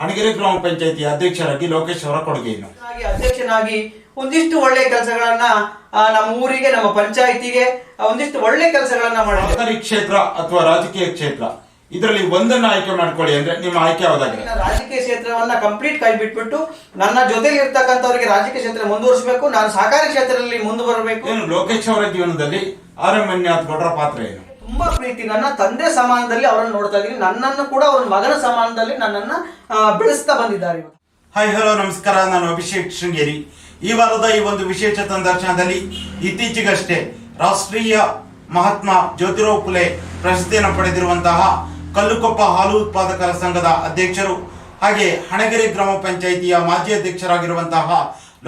ಹಣಗೆರೆ ಗ್ರಾಮ ಪಂಚಾಯತಿ ಅಧ್ಯಕ್ಷರಾಗಿ ಲೋಕೇಶ್ ಅವರ ಕೊಡುಗೆ ಏನು ಅಧ್ಯಕ್ಷನಾಗಿ ಒಂದಿಷ್ಟು ಒಳ್ಳೆ ಕೆಲಸಗಳನ್ನ ನಮ್ಮ ಊರಿಗೆ ನಮ್ಮ ಪಂಚಾಯಿತಿಗೆ ಒಂದಿಷ್ಟು ಒಳ್ಳೆ ಕೆಲಸಗಳನ್ನ ಮಾಡಿ ಕ್ಷೇತ್ರ ಅಥವಾ ರಾಜಕೀಯ ಕ್ಷೇತ್ರ ಇದರಲ್ಲಿ ಒಂದನ್ನ ಆಯ್ಕೆ ಮಾಡ್ಕೊಳ್ಳಿ ಅಂದ್ರೆ ನಿಮ್ಮ ಆಯ್ಕೆ ಯಾವ್ದಾಗಿದೆ? ರಾಜಕೀಯ ಕ್ಷೇತ್ರವನ್ನ ಕಂಪ್ಲೀಟ್ ಕೈ ಬಿಟ್ಬಿಟ್ಟು ನನ್ನ ಜೊತೆಲಿ ಇರ್ತಕ್ಕಂಥವ್ರಿಗೆ ರಾಜಕೀಯ ಕ್ಷೇತ್ರ ಮುಂದುವರಿಸಬೇಕು ನಾನು ಸಹಕಾರಿ ಕ್ಷೇತ್ರದಲ್ಲಿ ಮುಂದುವರಬೇಕು. ಏನು ಲೋಕೇಶ್ ಅವರ ಜೀವನದಲ್ಲಿ ಆರ್ ಎಂ ಮಂಜುನಾಥ್ ಗೌಡರ ಪಾತ್ರ ಏನು? ತುಂಬಾ ಪ್ರೀತಿ. ನನ್ನ ತಂದೆ ಸಮಾನದಲ್ಲಿ ಅವರನ್ನು ನೋಡ್ತಾ ಇದ್ದೀನಿ. ನನ್ನನ್ನು ಕೂಡ ಅವ್ರ ಮಗನ ಸಮಾನದಲ್ಲಿ ನನ್ನನ್ನ ಬೆಳೆಸ್ತಾ ಬಂದಿದ್ದಾರೆ ಹೈ ಹಾಯ್ ಹಲೋ ನಮಸ್ಕಾರ. ನಾನು ಅಭಿಷೇಕ್ ಶೃಂಗೇರಿ. ಈ ವಾರದ ಈ ಒಂದು ವಿಶೇಷ ಸಂದರ್ಶನದಲ್ಲಿ ಇತ್ತೀಚೆಗಷ್ಟೇ ರಾಷ್ಟ್ರೀಯ ಮಹಾತ್ಮ ಜ್ಯೋತಿರಾವ್ ಫುಲೆ ಪ್ರಶಸ್ತಿಯನ್ನು ಪಡೆದಿರುವಂತಹ ಕಲ್ಲುಕೊಪ್ಪ ಹಾಲು ಉತ್ಪಾದಕರ ಸಂಘದ ಅಧ್ಯಕ್ಷರು ಹಾಗೆ ಹಣಗೆರೆ ಗ್ರಾಮ ಪಂಚಾಯಿತಿಯ ಮಾಜಿ ಅಧ್ಯಕ್ಷರಾಗಿರುವಂತಹ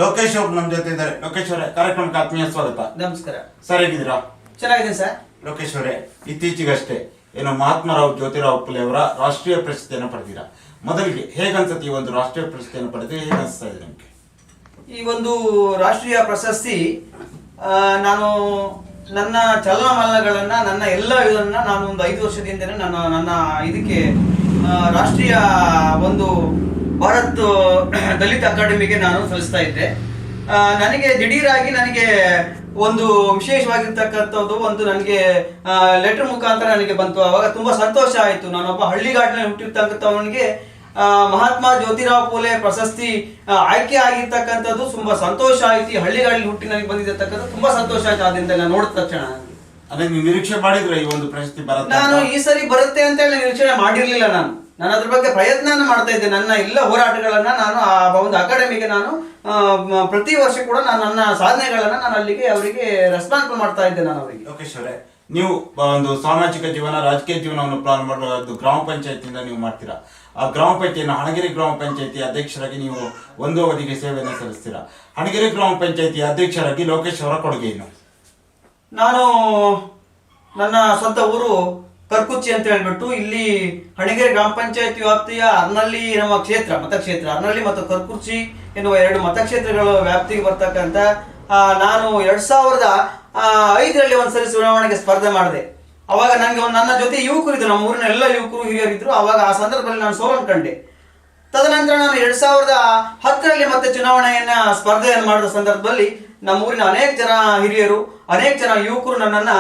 ಲೋಕೇಶ್ ಅವರು ನಮ್ಮ ಜೊತೆ ಇದ್ದಾರೆ. ಲೋಕೇಶ್ ಅವರೇ ಕಾರ್ಯಕ್ರಮಕ್ಕೆ ಆತ್ಮೀಯ ಸ್ವಾಗತ. ನಮಸ್ಕಾರ. ಸರ್ ಹೇಗಿದ್ದೀರಾ ಚೆನ್ನಾಗಿದ್ದೀನಿ ಸರ್. ಲೋಕೇಶ್ ಅವರೇ ಇತ್ತೀಚೆಗಷ್ಟೇ ಏನು ಮಹಾತ್ಮರಾವ್ ಜ್ಯೋತಿರಾವ್ ಪುಲೆ ಅವರ ರಾಷ್ಟ್ರೀಯ ಪ್ರಶಸ್ತಿಯನ್ನು ಪಡೆದಿರಾ? ಮೊದಲಿಗೆ ಹೇಗನ್ಸುತ್ತೆ ಈ ಒಂದು ರಾಷ್ಟ್ರೀಯ ಪ್ರಶಸ್ತಿಯನ್ನು ಪಡೆದು ಹೇಗೆ ಈ ಒಂದು ರಾಷ್ಟ್ರೀಯ ಪ್ರಶಸ್ತಿ ನಾನು ನನ್ನ ಚಲನವಲನಗಳನ್ನು, ನನ್ನ ಎಲ್ಲ ಇದನ್ನು ನಾನು ಒಂದು ಐದು ವರ್ಷದಿಂದನೇ ನಾನು ನನ್ನ ಇದಕ್ಕೆ ರಾಷ್ಟ್ರೀಯ ಒಂದು ಭಾರತ್ ದಲಿತ ಅಕಾಡೆಮಿಗೆ ನಾನು ಸಲ್ಲಿಸ್ತಾ ಇದ್ದೆ. ನನಗೆ ದಿಢೀರಾಗಿ ನನಗೆ ಒಂದು ವಿಶೇಷವಾಗಿರ್ತಕ್ಕಂಥದ್ದು ಒಂದು ನನಗೆ ಲೆಟರ್ ಮುಖಾಂತರ ನನಗೆ ಬಂತು. ಅವಾಗ ತುಂಬಾ ಸಂತೋಷ ಆಯಿತು. ನಾನೊಬ್ಬ ಹಳ್ಳಿಗಾಡಿನಲ್ಲಿ ಹುಟ್ಟಿರ್ತಕ್ಕಂಥವನಿಗೆ ಮಹಾತ್ಮ ಜ್ಯೋತಿರಾವ್ ಫೂಲೆ ಪ್ರಶಸ್ತಿ ಆಯ್ಕೆ ಆಗಿರ್ತಕ್ಕಂಥದ್ದು ತುಂಬಾ ಸಂತೋಷ ಆಯ್ತು. ಈ ಹಳ್ಳಿಗಾಡಲ್ಲಿ ಹುಟ್ಟಿ ನನಗೆ ಬಂದಿರತಕ್ಕಂಥ ತುಂಬಾ ಸಂತೋಷ ಆಯ್ತು ಆದ್ರಿಂದ ನಾನು ನೋಡಿದ ತಕ್ಷಣ. ಅದೇ ನೀವು ನಿರೀಕ್ಷೆ ಮಾಡಿದ್ರೆ ಈ ಒಂದು ಪ್ರಶಸ್ತಿ ಬರುತ್ತೆ ನಾನು ಈ ಸರಿ ಬರುತ್ತೆ ಅಂತ ಹೇಳಿ ನಿರೀಕ್ಷಣೆ ಮಾಡಿರ್ಲಿಲ್ಲ ನಾನು. ನಾನು ಅದ್ರ ಬಗ್ಗೆ ಪ್ರಯತ್ನ ಮಾಡ್ತಾ ಇದ್ದೆ. ನನ್ನ ಎಲ್ಲ ಹೋರಾಟಗಳನ್ನ ನಾನು ಆ ಒಂದು ಅಕಾಡೆಮಿಗೆ ನಾನು ಪ್ರತಿ ವರ್ಷ ಕೂಡ ನಾನು ನನ್ನ ಸಾಧನೆಗಳನ್ನ ನಾನು ಅಲ್ಲಿಗೆ ಅವರಿಗೆ ರೆಸ್ಪಾನ್ಸ್ ಮಾಡ್ತಾ ಇದ್ದೆ ನಾನು ಅವರಿಗೆ. ಲೋಕೇಶ್ ಅವರೇ ನೀವು ಒಂದು ಸಾಮಾಜಿಕ ಜೀವನ ರಾಜಕೀಯ ಜೀವನವನ್ನು ಪ್ಲಾನ್ ಮಾಡುವುದು ಗ್ರಾಮ ಪಂಚಾಯತಿಯಿಂದ ನೀವು ಮಾಡ್ತೀರಾ? ಆ ಗ್ರಾಮ ಪಂಚಾಯತಿಯನ್ನು ಹಣಗಿರಿ ಗ್ರಾಮ ಪಂಚಾಯತಿ ಅಧ್ಯಕ್ಷರಾಗಿ ನೀವು ಒಂದು ಅವಧಿಗೆ ಸೇವೆಯನ್ನು ಸಲ್ಲಿಸ್ತೀರಾ? ಹಣಗಿರಿ ಗ್ರಾಮ ಪಂಚಾಯತಿ ಅಧ್ಯಕ್ಷರಾಗಿ ಲೋಕೇಶ್ ಅವರ ಕೊಡುಗೆ ಏನು? ನಾನು ನನ್ನ ಸ್ವಂತ ಊರು ಕರ್ಕುಚ್ಚಿ ಅಂತ ಹೇಳ್ಬಿಟ್ಟು ಇಲ್ಲಿ ಹಣಿಗೆರೆ ಗ್ರಾಮ ಪಂಚಾಯತ್ ವ್ಯಾಪ್ತಿಯ ಅರ್ನಳ್ಳಿ ನಮ್ಮ ಕ್ಷೇತ್ರ, ಮತಕ್ಷೇತ್ರ. ಅರ್ನಳ್ಳಿ ಮತ್ತು ಕರ್ಕುರ್ಚಿ ಎನ್ನುವ ಎರಡು ಮತಕ್ಷೇತ್ರಗಳ ವ್ಯಾಪ್ತಿಗೆ ಬರ್ತಕ್ಕಂಥ ನಾನು ಎರಡ್ ಸಾವಿರದ ಐದರಲ್ಲಿ ಒಂದ್ಸರಿ ಚುನಾವಣೆಗೆ ಸ್ಪರ್ಧೆ ಮಾಡಿದೆ. ಅವಾಗ ನನಗೆ ಒಂದು ನನ್ನ ಜೊತೆ ಯುವಕರು ಇದ್ರು, ನಮ್ಮ ಊರಿನ ಎಲ್ಲ ಯುವಕರು ಹಿರಿಯರಿದ್ರು. ಅವಾಗ ಆ ಸಂದರ್ಭದಲ್ಲಿ ನಾನು ಸೋಲನ್ ಕಂಡೆ. ತದನಂತರ ನಾನು ಎರಡ್ ಸಾವಿರದ ಹತ್ತರಲ್ಲಿ ಮತ್ತೆ ಚುನಾವಣೆಯನ್ನ ಸ್ಪರ್ಧೆಯನ್ನು ಮಾಡಿದ ಸಂದರ್ಭದಲ್ಲಿ ನಮ್ಮ ಊರಿನ ಅನೇಕ ಜನ ಹಿರಿಯರು, ಅನೇಕ ಜನ ಯುವಕರು ನನ್ನನ್ನ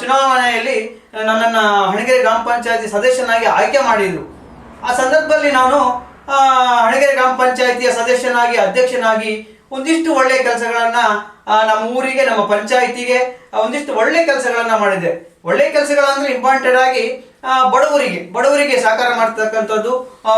ಚುನಾವಣೆಯಲ್ಲಿ ನನ್ನನ್ನ ಹಣಗೆರೆ ಗ್ರಾಮ ಪಂಚಾಯತಿ ಸದಸ್ಯನಾಗಿ ಆಯ್ಕೆ ಮಾಡಿದ್ರು. ಆ ಸಂದರ್ಭದಲ್ಲಿ ನಾನು ಹಣಗೆರೆ ಗ್ರಾಮ ಪಂಚಾಯತಿಯ ಸದಸ್ಯನಾಗಿ, ಅಧ್ಯಕ್ಷನಾಗಿ ಒಂದಿಷ್ಟು ಒಳ್ಳೆಯ ಕೆಲಸಗಳನ್ನು ನಮ್ಮ ಊರಿಗೆ, ನಮ್ಮ ಪಂಚಾಯಿತಿಗೆ ಒಂದಿಷ್ಟು ಒಳ್ಳೆ ಕೆಲಸಗಳನ್ನು ಮಾಡಿದೆ ಒಳ್ಳೆ ಕೆಲಸಗಳಂದ್ರೆ ಇಂಪಾರ್ಟೆಂಟ್ ಆಗಿ ಬಡವರಿಗೆ ಬಡವರಿಗೆ ಸಹಕಾರ ಮಾಡ್ತಕ್ಕಂಥದ್ದು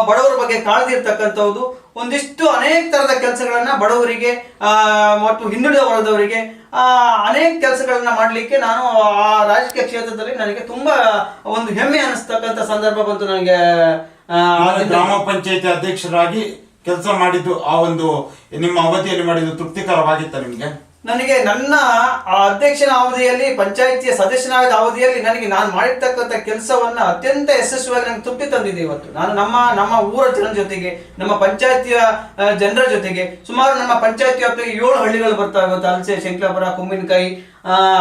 ಬಡವರ ಬಗ್ಗೆ ಕಾಳಜಿ ಇರ್ತಕ್ಕಂಥದ್ದು ಒಂದಿಷ್ಟು ಅನೇಕ ತರದ ಕೆಲಸಗಳನ್ನ ಬಡವರಿಗೆ ಆ, ಮತ್ತು ಹಿಂದುಳಿದ ವರ್ಗದವರಿಗೆ ಆ, ಅನೇಕ ಕೆಲಸಗಳನ್ನ ಮಾಡಲಿಕ್ಕೆ ನಾನು ಆ ರಾಜಕೀಯ ಕ್ಷೇತ್ರದಲ್ಲಿ ನನಗೆ ತುಂಬಾ ಒಂದು ಹೆಮ್ಮೆ ಅನಿಸ್ತಕ್ಕಂಥ ಸಂದರ್ಭ ಬಂತು ನನಗೆ ಆ, ಗ್ರಾಮ ಪಂಚಾಯತಿ ಅಧ್ಯಕ್ಷರಾಗಿ ಕೆಲಸ ಮಾಡಿದ್ದು ಆ ಒಂದು ನಿಮ್ಮ ಅವಧಿಯಲ್ಲಿ ಮಾಡಿದ್ದು ತೃಪ್ತಿಕರವಾಗಿತ್ತ ನಿಮಗೆ? ನನಗೆ ನನ್ನ ಅಧ್ಯಕ್ಷನ ಅವಧಿಯಲ್ಲಿ, ಪಂಚಾಯಿತಿಯ ಸದಸ್ಯನಾದ ಅವಧಿಯಲ್ಲಿ ನನಗೆ ನಾನು ಮಾಡಿರ್ತಕ್ಕಂಥ ಕೆಲಸವನ್ನ ಅತ್ಯಂತ ಯಶಸ್ವಿಯಾಗಿ ನನಗೆ ತೃಪ್ತಿ ತಂದಿದೆ ಇವತ್ತು. ನಾನು ನಮ್ಮ ನಮ್ಮ ಊರ ಜನರ ಜೊತೆಗೆ, ನಮ್ಮ ಪಂಚಾಯತಿಯ ಜನರ ಜೊತೆಗೆ, ಸುಮಾರು ನಮ್ಮ ಪಂಚಾಯತಿ ವ್ಯಾಪ್ತಿಗೆ ಏಳು ಹಳ್ಳಿಗಳು ಬರ್ತಾ ಇವತ್ತು ಅಲಸೆ, ಶಂಕ್ಲಾಪುರ ಕುಮ್ಮಿನಕಾಯಿ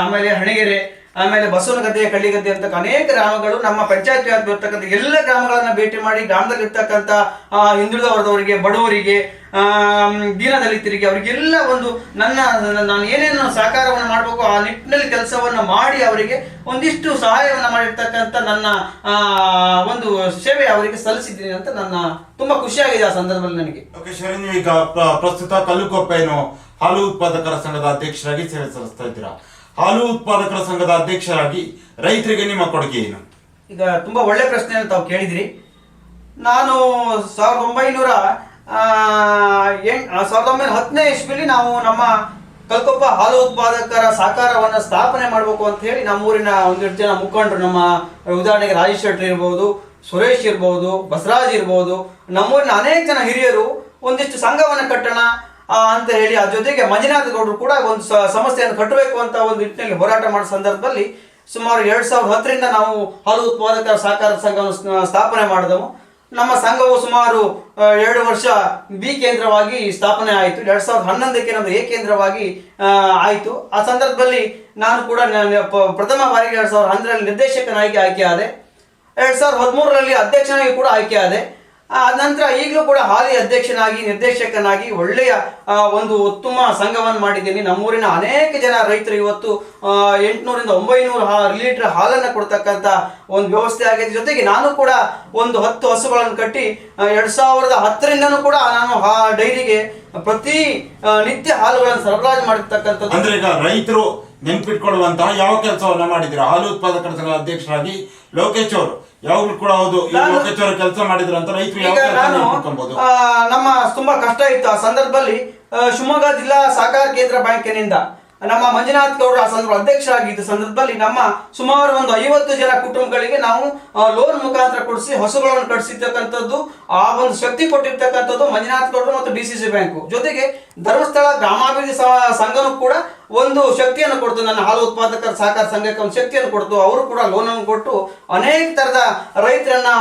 ಆಮೇಲೆ ಹಣಗೆರೆ ಆಮೇಲೆ ಬಸವನಗದ್ದೆ ಕಳ್ಳಿಗದ್ದೆ ಅಂತ ಅನೇಕ ಗ್ರಾಮಗಳು ನಮ್ಮ ಪಂಚಾಯತ್ ವ್ಯಾಪ್ತಿ ಎಲ್ಲ ಗ್ರಾಮಗಳನ್ನ ಭೇಟಿ ಮಾಡಿ ಗ್ರಾಮದಲ್ಲಿ ಇರ್ತಕ್ಕಂಥ ಆ, ಹಿಂದುಳಿದ ವರ್ಗದವರಿಗೆ ಬಡವರಿಗೆ ದೀನದಲಿತರಿಗೆ ಅವರಿಗೆಲ್ಲ ಒಂದು ನನ್ನ ನಾನು ಏನೇನು ಸಹಕಾರವನ್ನು ಮಾಡಬೇಕು ಆ ನಿಟ್ಟಿನಲ್ಲಿ ಕೆಲಸವನ್ನು ಮಾಡಿ ಅವರಿಗೆ ಒಂದಿಷ್ಟು ಸಹಾಯವನ್ನು ಮಾಡಿರ್ತಕ್ಕಂಥ ನನ್ನ ಒಂದು ಸೇವೆ ಅವರಿಗೆ ಸಲ್ಲಿಸಿದ್ದೀನಿ ಅಂತ ನನ್ನ ತುಂಬಾ ಖುಷಿಯಾಗಿದೆ ಆ ಸಂದರ್ಭದಲ್ಲಿ ನನಗೆ. ಈಗ ಪ್ರ- ಪ್ರಸ್ತುತ ಕಲ್ಲುಕೊಪ್ಪೆಯನ್ನು ಹಾಲು ಉತ್ಪಾದಕರ ಸಂಘದ ಅಧ್ಯಕ್ಷರಾಗಿ ಸೇವೆ ಸಲ್ಲಿಸ್ತಾ ಇದ್ದೀರಾ. ಹಾಲು ಉತ್ಪಾದಕರ ಸಂಘದ ಅಧ್ಯಕ್ಷರಾಗಿ ರೈತರಿಗೆ ನಿಮ್ಮ ಕೊಡುಗೆ ಏನು? ಈಗ ತುಂಬಾ ಒಳ್ಳೆ ಪ್ರಶ್ನೆ ತಾವು ಕೇಳಿದಿರಿ. ನಾನು ಸಾವಿರದ ಒಂಬೈನೂರ ಸಾವಿರದ ಒಂಬೈನೂರ ಹತ್ತನೇ ಇಸ್ವಿಲಿ ನಾವು ನಮ್ಮ ಕಲ್ಕೊಪ್ಪ ಹಾಲು ಉತ್ಪಾದಕರ ಸಹಕಾರವನ್ನು ಸ್ಥಾಪನೆ ಮಾಡಬೇಕು ಅಂತ ಹೇಳಿ ನಮ್ಮ ಊರಿನ ಒಂದೆರಡು ಜನ ಮುಖಂಡರು, ನಮ್ಮ ಉದಾಹರಣೆಗೆ ರಾಜೇಶ್ ಶೆಟ್ಟಿ ಇರ್ಬೋದು, ಸುರೇಶ್ ಇರ್ಬೋದು ಬಸರಾಜ್ ಇರ್ಬೋದು, ನಮ್ಮೂರಿನ ಅನೇಕ ಜನ ಹಿರಿಯರು ಒಂದಿಷ್ಟು ಸಂಘವನ್ನು ಕಟ್ಟೋಣ ಅಂತ ಹೇಳಿ ಆ ಜೊತೆಗೆ ಮಂಜುನಾಥ ಗೌಡರು ಕೂಡ ಒಂದು ಸಮಸ್ಯೆಯನ್ನು ಕಟ್ಟಬೇಕು ಅಂತ ಒಂದು ನಿಟ್ಟಿನಲ್ಲಿ ಹೋರಾಟ ಮಾಡೋ ಸಂದರ್ಭದಲ್ಲಿ ಸುಮಾರು ಎರಡ್ ಸಾವಿರದ ಹತ್ತರಿಂದ ನಾವು ಹಾಲು ಉತ್ಪಾದಕರ ಸಹಕಾರ ಸಂಘವನ್ನು ಸ್ಥಾಪನೆ ಮಾಡಿದೆವು. ನಮ್ಮ ಸಂಘವು ಸುಮಾರು ಎರಡು ವರ್ಷ ಬಿ ಕೇಂದ್ರವಾಗಿ ಸ್ಥಾಪನೆ ಆಯಿತು. ಎರಡ್ ಸಾವಿರದ ಹನ್ನೊಂದಕ್ಕೆ ನಮ್ಮದು ಎ ಕೇಂದ್ರವಾಗಿ ಆಯಿತು. ಆ ಸಂದರ್ಭದಲ್ಲಿ ನಾನು ಕೂಡ ಪ್ರಥಮ ಬಾರಿಗೆ ಎರಡ್ ಸಾವಿರದ ಹನ್ನೆರಡರಲ್ಲಿ ನಿರ್ದೇಶಕನಾಗಿ ಆಯ್ಕೆ ಆದೆ. ಎರಡ್ ಸಾವಿರದ ಹದಿಮೂರರಲ್ಲಿ ಅಧ್ಯಕ್ಷನಾಗಿ ಕೂಡ ಆಯ್ಕೆ ಆದೆ. ನಂತರ ಈಗಲೂ ಕೂಡ ಹಾಲಿ ಅಧ್ಯಕ್ಷನಾಗಿ, ನಿರ್ದೇಶಕನಾಗಿ ಒಳ್ಳೆಯ ಒಂದು ಉತ್ತಮ ಸಂಘವನ್ನು ಮಾಡಿದ್ದೀನಿ. ನಮ್ಮೂರಿನ ಅನೇಕ ಜನ ರೈತರು ಇವತ್ತು ಎಂಟುನೂರಿಂದ ಒಂಬೈನೂರು ಲೀಟರ್ ಹಾಲನ್ನು ಕೊಡ್ತಕ್ಕಂಥ ಒಂದು ವ್ಯವಸ್ಥೆ ಆಗಿದೆ. ಜೊತೆಗೆ ನಾನು ಕೂಡ ಒಂದು ಹತ್ತು ಹಸುಗಳನ್ನು ಕಟ್ಟಿ ಎರಡು ಸಾವಿರದ ಹತ್ತರಿಂದನೂ ಕೂಡ ನಾನು ಆ ಡೈರಿಗೆ ಪ್ರತಿ ನಿತ್ಯ ಹಾಲುಗಳನ್ನು ಸರಬರಾಜು ಮಾಡಿರ್ತಕ್ಕಂಥದ್ದು. ಅಂದ್ರೆ ಈಗ ರೈತರು ನೆನ್ಪಿಟ್ಕೊಳ್ಳುವಂತಹ ಯಾವ ಕೆಲಸವನ್ನ ಮಾಡಿದ್ರು ಹಾಲು ಉತ್ಪಾದಕರ ಅಧ್ಯಕ್ಷರಾಗಿ ಲೋಕೇಶ್ ಅವರು ಯಾವಾಗ್ಲೂ ಕೂಡ ಹೌದು ಈ ನಾನು- ಲೋಕೇಶ್ ಅವರು ಕೆಲಸ ಮಾಡಿದ್ರು ಅಂತ ರೈತರು ಯಾವ ಈಗ ನಾನು ಆ, ನಮ್ಮ ತುಂಬಾ ಕಷ್ಟ ಇತ್ತು ಆ ಸಂದರ್ಭದಲ್ಲಿ ಆ, ಶಿವಮೊಗ್ಗ ಜಿಲ್ಲಾ ಸಹಕಾರ ಕೇಂದ್ರ ಬ್ಯಾಂಕಿನಿಂದ. ನಮ್ಮ ಮಂಜುನಾಥ್ ಗೌಡರು ಆ ಸಂದರ್ಭ ಅಧ್ಯಕ್ಷರಾಗಿದ್ದ ಸಂದರ್ಭದಲ್ಲಿ ನಮ್ಮ ಸುಮಾರು ಒಂದು ಐವತ್ತು ಜನ ಕುಟುಂಬಗಳಿಗೆ ನಾವು ಲೋನ್ ಮುಖಾಂತರ ಕೊಡಿಸಿ ಹೊಸಗಳನ್ನು ಕಟ್ಟಿಸಿರ್ತಕ್ಕಂಥದ್ದು ಆ ಒಂದು ಶಕ್ತಿ ಕೊಟ್ಟಿರ್ತಕ್ಕಂಥದ್ದು ಮಂಜುನಾಥ್ ಗೌಡರು ಮತ್ತು ಡಿ ಸಿ ಸಿ ಬ್ಯಾಂಕು ಜೊತೆಗೆ ಧರ್ಮಸ್ಥಳ ಗ್ರಾಮಾಭಿವೃದ್ಧಿ ಸಂಘನೂ ಕೂಡ ಒಂದು ಶಕ್ತಿಯನ್ನು ಕೊಡ್ತು. ನನ್ನ ಹಾಲು ಉತ್ಪಾದಕರ ಸಹಕಾರ ಸಂಘಕ್ಕೆ ಒಂದು ಶಕ್ತಿಯನ್ನು ಕೊಡ್ತು. ಅವರು ಕೂಡ ಲೋನನ್ನು ಕೊಟ್ಟು ಅನೇಕ ತರದ ರೈತರನ್ನ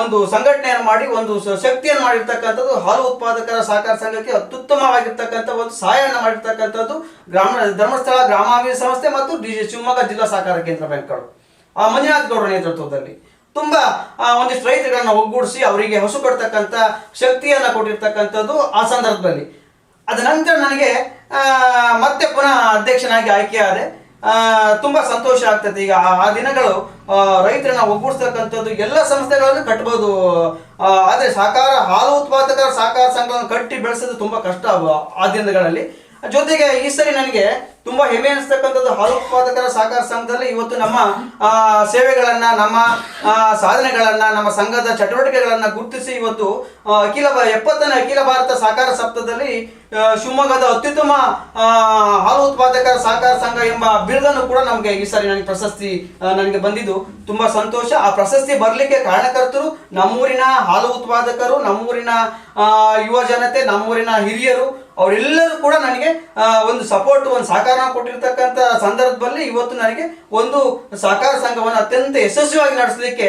ಒಂದು ಸಂಘಟನೆಯನ್ನು ಮಾಡಿ, ಒಂದು ಶಕ್ತಿಯನ್ನು ಮಾಡಿರ್ತಕ್ಕಂಥದ್ದು, ಹಾಲು ಉತ್ಪಾದಕರ ಸಹಕಾರ ಸಂಘಕ್ಕೆ ಅತ್ಯುತ್ತಮವಾಗಿರ್ತಕ್ಕಂಥ ಒಂದು ಸಹಾಯವನ್ನು ಮಾಡಿರ್ತಕ್ಕಂಥದ್ದು ಗ್ರಾಮ ಧರ್ಮಸ್ಥಳ, ಗ್ರಾಮಾಭಿವೃದ್ಧಿ ಸಂಸ್ಥೆ ಮತ್ತು ಡಿ ಶಿವಮೊಗ್ಗ ಜಿಲ್ಲಾ ಸಹಕಾರ ಕೇಂದ್ರ ಬ್ಯಾಂಕ್ಗಳು. ಆ ಮಂಜುನಾಥ್ ಗೌಡರ ನೇತೃತ್ವದಲ್ಲಿ ತುಂಬಾ ಒಂದಿಷ್ಟು ರೈತರನ್ನ ಒಗ್ಗೂಡಿಸಿ ಅವರಿಗೆ ಹಸು ಕೊಡ್ತಕ್ಕಂಥ ಶಕ್ತಿಯನ್ನ ಕೊಟ್ಟಿರ್ತಕ್ಕಂಥದ್ದು ಆ ಸಂದರ್ಭದಲ್ಲಿ. ಅದ ನಂತರ ನನಗೆ ಮತ್ತೆ ಪುನಃ ಅಧ್ಯಕ್ಷನಾಗಿ ಆಯ್ಕೆಯಾದೆ ತುಂಬಾ ಸಂತೋಷ ಆಗ್ತದೆ. ಈಗ ಆ- ದಿನಗಳು ರೈತರನ್ನ ಒಗ್ಗೂಡಿಸ್ತಕ್ಕಂಥದ್ದು ಎಲ್ಲ ಸಂಸ್ಥೆಗಳನ್ನು ಕಟ್ಬೋದು. ಆದರೆ ಸಹಕಾರ, ಹಾಲು ಉತ್ಪಾದಕರ ಸಹಕಾರ ಸಂಘಗಳನ್ನು ಕಟ್ಟಿ ಬೆಳೆಸೋದು ತುಂಬಾ ಕಷ್ಟ ಆ ದಿನಗಳಲ್ಲಿ. ಜೊತೆಗೆ ಈ ಸರಿ ನನಗೆ ತುಂಬಾ ಹೆಮ್ಮೆ ಅನಿಸ್ತಕ್ಕಂಥದ್ದು ಹಾಲು ಉತ್ಪಾದಕರ ಸಹಕಾರ ಸಂಘದಲ್ಲಿ ಇವತ್ತು ನಮ್ಮ ಸೇವೆಗಳನ್ನ, ನಮ್ಮ ಸಾಧನೆಗಳನ್ನ, ನಮ್ಮ ಸಂಘದ ಚಟುವಟಿಕೆಗಳನ್ನ ಗುರುತಿಸಿ ಇವತ್ತು ಅಖಿಲ ಎಪ್ಪತ್ತನೇ ಅಖಿಲ ಭಾರತ ಸಹಕಾರ ಸಪ್ತದಲ್ಲಿ ಶಿವಮೊಗ್ಗದ ಅತ್ಯುತ್ತಮ ಹಾಲು ಉತ್ಪಾದಕರ ಸಹಕಾರ ಸಂಘ ಎಂಬ ಬಿರುದನ್ನು ಕೂಡ ನಮಗೆ ಈ ಸಾರಿ ನನಗೆ ಪ್ರಶಸ್ತಿ ನನಗೆ ಬಂದಿದ್ದು. ತುಂಬಾ ಸಂತೋಷ. ಆ ಪ್ರಶಸ್ತಿ ಬರಲಿಕ್ಕೆ ಕಾರಣಕರ್ತರು ನಮ್ಮೂರಿನ ಹಾಲು ಉತ್ಪಾದಕರು, ನಮ್ಮೂರಿನ ಯುವ ಜನತೆ, ನಮ್ಮೂರಿನ ಹಿರಿಯರು ಅವರೆಲ್ಲರೂ ಕೂಡ ನನಗೆ ಒಂದು ಸಪೋರ್ಟ್ ಒಂದು ಸಹಕಾರ ಕೊಟ್ಟಿರ್ತಕ್ಕಂಥ ಸಂದರ್ಭದಲ್ಲಿ ಇವತ್ತು ನನಗೆ ಒಂದು ಸಹಕಾರ ಸಂಘವನ್ನು ಅತ್ಯಂತ ಯಶಸ್ವಿಯಾಗಿ ನಡೆಸಲಿಕ್ಕೆ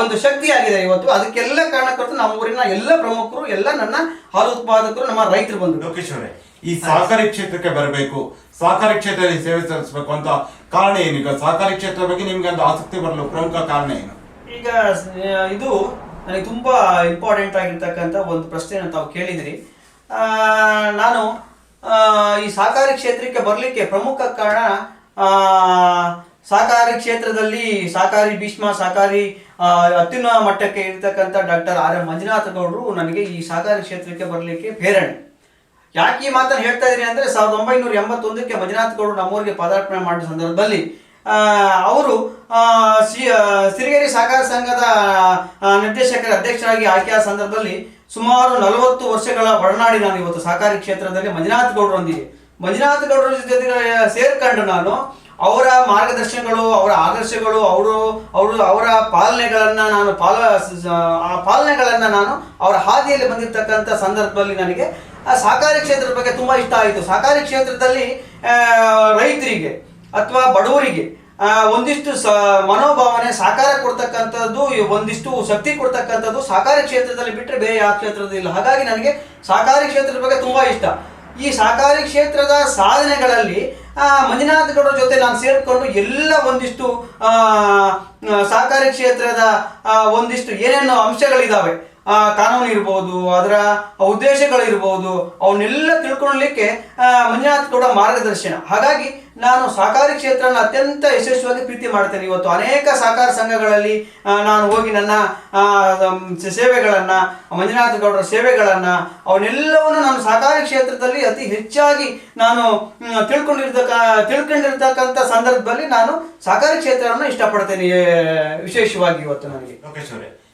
ಒಂದು ಶಕ್ತಿಯಾಗಿದೆ ಇವತ್ತು. ಅದಕ್ಕೆಲ್ಲ ಕಾರಣಕರ್ತರು ನಮ್ಮ ಊರಿನ ಎಲ್ಲ ಪ್ರಮುಖರು ಎಲ್ಲ ನನ್ನ ಹಾಲು ಉತ್ಪಾದಕರು ನಮ್ಮ ರೈತರು ಬಂದರು ಲೋಕೇಶ್ವರೇ ಈ ಸಹಕಾರಿ ಕ್ಷೇತ್ರಕ್ಕೆ ಬರಬೇಕು ಸಹಕಾರಿ ಕ್ಷೇತ್ರದಲ್ಲಿ ಸೇವೆ ಸಲ್ಲಿಸಬೇಕು ಅಂತ ಕಾರಣ ಏನೀಗ ಸಹಕಾರಿ ಕ್ಷೇತ್ರದ ಬಗ್ಗೆ ನಿಮ್ಗೆ ಒಂದು ಆಸಕ್ತಿ ಬರಲು ಪ್ರಮುಖ ಕಾರಣ ಏನು? ಈಗ ಇದು ನನಗೆ ತುಂಬಾ ಇಂಪಾರ್ಟೆಂಟ್ ಆಗಿರ್ತಕ್ಕಂಥ ಒಂದು ಪ್ರಶ್ನೆಯನ್ನು ತಾವು ಕೇಳಿದಿರಿ. ನಾನು ಈ ಸಹಕಾರಿ ಕ್ಷೇತ್ರಕ್ಕೆ ಬರಲಿಕ್ಕೆ ಪ್ರಮುಖ ಕಾರಣ ಸಹಕಾರಿ ಕ್ಷೇತ್ರದಲ್ಲಿ ಸಹಕಾರಿ ಭೀಷ್ಮ, ಸಹಕಾರಿ ಅತ್ಯುನ್ನ ಅತ್ಯುನ್ನತ ಮಟ್ಟಕ್ಕೆ ಇರ್ತಕ್ಕಂಥ ಡಾಕ್ಟರ್ ಆರ್ ಎಂ ಮಂಜುನಾಥ ಗೌಡರು ನನಗೆ ಈ ಸಹಕಾರಿ ಕ್ಷೇತ್ರಕ್ಕೆ ಬರಲಿಕ್ಕೆ ಪ್ರೇರಣೆ. ಯಾಕೆ ಈ ಮಾತನ್ನು ಹೇಳ್ತಾ ಇದ್ದೀನಿ ಅಂದರೆ ಸಾವಿರದ ಒಂಬೈನೂರ ಎಂಬತ್ತೊಂದಕ್ಕೆ ಮಂಜುನಾಥ್ ಗೌಡರು ನಮ್ಮೂರಿಗೆ ಪದಾರ್ಪಣೆ ಮಾಡಿದ ಸಂದರ್ಭದಲ್ಲಿ ಅವರು ಸಿರಿಗೆರೆ ಸಹಕಾರ ಸಂಘದ ನಿರ್ದೇಶಕರ ಅಧ್ಯಕ್ಷರಾಗಿ ಆಯ್ಕೆಯಾದ ಸಂದರ್ಭದಲ್ಲಿ ಸುಮಾರು ನಲವತ್ತು ವರ್ಷಗಳ ಒಡನಾಡಿ ನಾನು ಇವತ್ತು ಸಹಕಾರಿ ಕ್ಷೇತ್ರದಲ್ಲಿ ಮಂಜುನಾಥ್ ಗೌಡರೊಂದಿಗೆ ಮಂಜುನಾಥ್ ಗೌಡರ ಜೊತೆ ಸೇರ್ಕೊಂಡು ನಾನು ಅವರ ಮಾರ್ಗದರ್ಶನಗಳು, ಅವರ ಆದರ್ಶಗಳು, ಅವರು ಅವರು ಅವರ ಪಾಲನೆಗಳನ್ನ ನಾನು ಪಾಲ, ಆ ಪಾಲನೆಗಳನ್ನ ನಾನು ಅವರ ಹಾದಿಯಲ್ಲಿ ಬಂದಿರತಕ್ಕಂಥ ಸಂದರ್ಭದಲ್ಲಿ ನನಗೆ ಸಹಕಾರಿ ಕ್ಷೇತ್ರದ ಬಗ್ಗೆ ತುಂಬಾ ಇಷ್ಟ ಆಯಿತು. ಸಹಕಾರಿ ಕ್ಷೇತ್ರದಲ್ಲಿ ರೈತರಿಗೆ ಅಥವಾ ಬಡವರಿಗೆ ಒಂದಿಷ್ಟು ಸ ಮನೋಭಾವನೆ ಸಾಕಾರ ಕೊಡ್ತಕ್ಕಂಥದ್ದು ಒಂದಿಷ್ಟು ಶಕ್ತಿ ಕೊಡ್ತಕ್ಕಂಥದ್ದು ಸಹಕಾರಿ ಕ್ಷೇತ್ರದಲ್ಲಿ ಬಿಟ್ಟರೆ ಬೇರೆ ಯಾವ ಕ್ಷೇತ್ರದಲ್ಲಿ ಹಾಗಾಗಿ ನನಗೆ ಸಹಕಾರಿ ಕ್ಷೇತ್ರದ ಬಗ್ಗೆ ತುಂಬಾ ಇಷ್ಟ. ಈ ಸಹಕಾರಿ ಕ್ಷೇತ್ರದ ಸಾಧನೆಗಳಲ್ಲಿ ಮಂಜುನಾಥ್ ಗೌಡರ ಜೊತೆ ನಾನು ಸೇರಿಕೊಂಡು ಎಲ್ಲ ಒಂದಿಷ್ಟು ಸಹಕಾರಿ ಕ್ಷೇತ್ರದ ಒಂದಿಷ್ಟು ಏನೇನು ಅಂಶಗಳಿದಾವೆ. ಆ, ಕಾನೂನು ಇರ್ಬೋದು, ಅದರ ಉದ್ದೇಶಗಳಿರ್ಬೋದು ಅವನ್ನೆಲ್ಲ ತಿಳ್ಕೊಳ್ಲಿಕ್ಕೆ ಮಂಜುನಾಥ್ ಕೂಡ ಮಾರ್ಗದರ್ಶನ. ಹಾಗಾಗಿ ನಾನು ಸಹಕಾರಿ ಕ್ಷೇತ್ರನ ಅತ್ಯಂತ ಯಶಸ್ವಿಯಾಗಿ ಪ್ರೀತಿ ಮಾಡ್ತೇನೆ. ಇವತ್ತು ಅನೇಕ ಸಹಕಾರ ಸಂಘಗಳಲ್ಲಿ ನಾನು ಹೋಗಿ ನನ್ನ ಸೇವೆಗಳನ್ನು, ಮಂಜುನಾಥ ಗೌಡರ ಸೇವೆಗಳನ್ನ, ಅವನ್ನೆಲ್ಲವನ್ನು ನಾನು ಸಹಕಾರಿ ಕ್ಷೇತ್ರದಲ್ಲಿ ಅತಿ ಹೆಚ್ಚಾಗಿ ನಾನು ತಿಳ್ಕೊಂಡಿರ್ತಕ್ಕ, ತಿಳ್ಕೊಂಡಿರ್ತಕ್ಕಂಥ ಸಂದರ್ಭದಲ್ಲಿ ನಾನು ಸಹಕಾರಿ ಕ್ಷೇತ್ರವನ್ನು ಇಷ್ಟಪಡ್ತೇನೆ, ವಿಶೇಷವಾಗಿ ಇವತ್ತು ನನಗೆ.